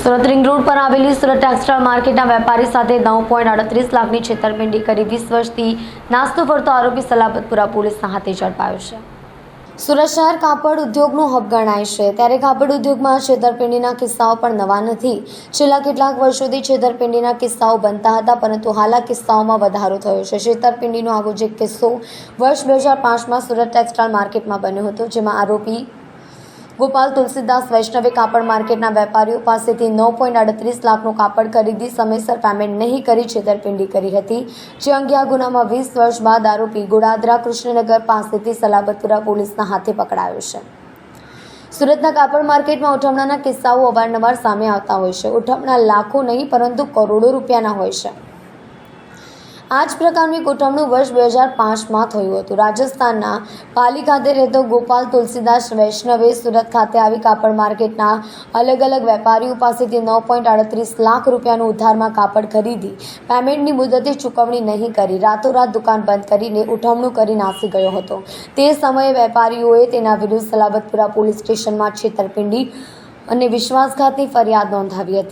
Surat ring road પર આવેલી Surat textile માર્કેટના વેપારી સાથે નવ પોઈન્ટ અડત્રીસ લાખની છેતરપિંડી કરી વીસ વર્ષથી નાસ્તો ફરતો આરોપી સલાબતપુરા પોલીસના હાથે ઝડપાયો છે. સુરત શહેર કાપડ ઉદ્યોગનું હબ ગણાય છે. ત્યારે કાપડ ઉદ્યોગમાં છેતરપિંડીના કિસ્સાઓ પણ નવા નથી. છેલ્લા કેટલાક વર્ષોથી છેતરપિંડીના કિસ્સાઓ બનતા હતા, પરંતુ હાલ આ કિસ્સાઓમાં વધારો થયો છે. છેતરપિંડીનો આગો જે કિસ્સો વર્ષ બે હજાર પાંચમાં સુરત ટેક્સટાઇલ માર્કેટમાં બન્યો હતો, જેમાં આરોપી ગોપાલ તુલસીદાસ વૈષ્ણવે કાપડ માર્કેટના વેપારીઓ પાસેથી નવ પોઈન્ટ અડત્રીસ લાખનું કાપડ ખરીદી સમયસર પેમેન્ટ નહીં કરી છેતરપિંડી કરી હતી, જે અંગે આ ગુનામાં વીસ વર્ષ બાદ આરોપી ગોડાદરા કૃષ્ણનગર પાસેથી સલાબતપુરા પોલીસના હાથે પકડાયો છે. સુરતના કાપડ માર્કેટમાં ઉઠમણાના કિસ્સાઓ અવારનવાર સામે આવતા હોય છે. ઉઠમણા લાખો નહીં, પરંતુ કરોડો રૂપિયાના હોય છે. આ જ પ્રકારની એક વર્ષ બે હજાર પાંચમાં થયું હતું. રાજસ્થાનના પાલી ખાતે રહેતો ગોપાલ તુલસીદાસ વૈષ્ણવે સુરત ખાતે આવી કાપડ માર્કેટના અલગ અલગ વેપારીઓ પાસેથી નવ પોઈન્ટ આડત્રીસ લાખ રૂપિયાનું ઉધારમાં કાપડ ખરીદી, પેમેન્ટની મુદતે ચૂકવણી નહીં કરી, રાતોરાત દુકાન બંધ કરીને ઉઠમણું કરી નાસી ગયો હતો. તે સમયે વેપારીઓએ તેના વિરુદ્ધ સલાબતપુરા પોલીસ સ્ટેશનમાં છેતરપિંડી અને વિશ્વાસઘાતની ફરિયાદ નોંધાવી હતી.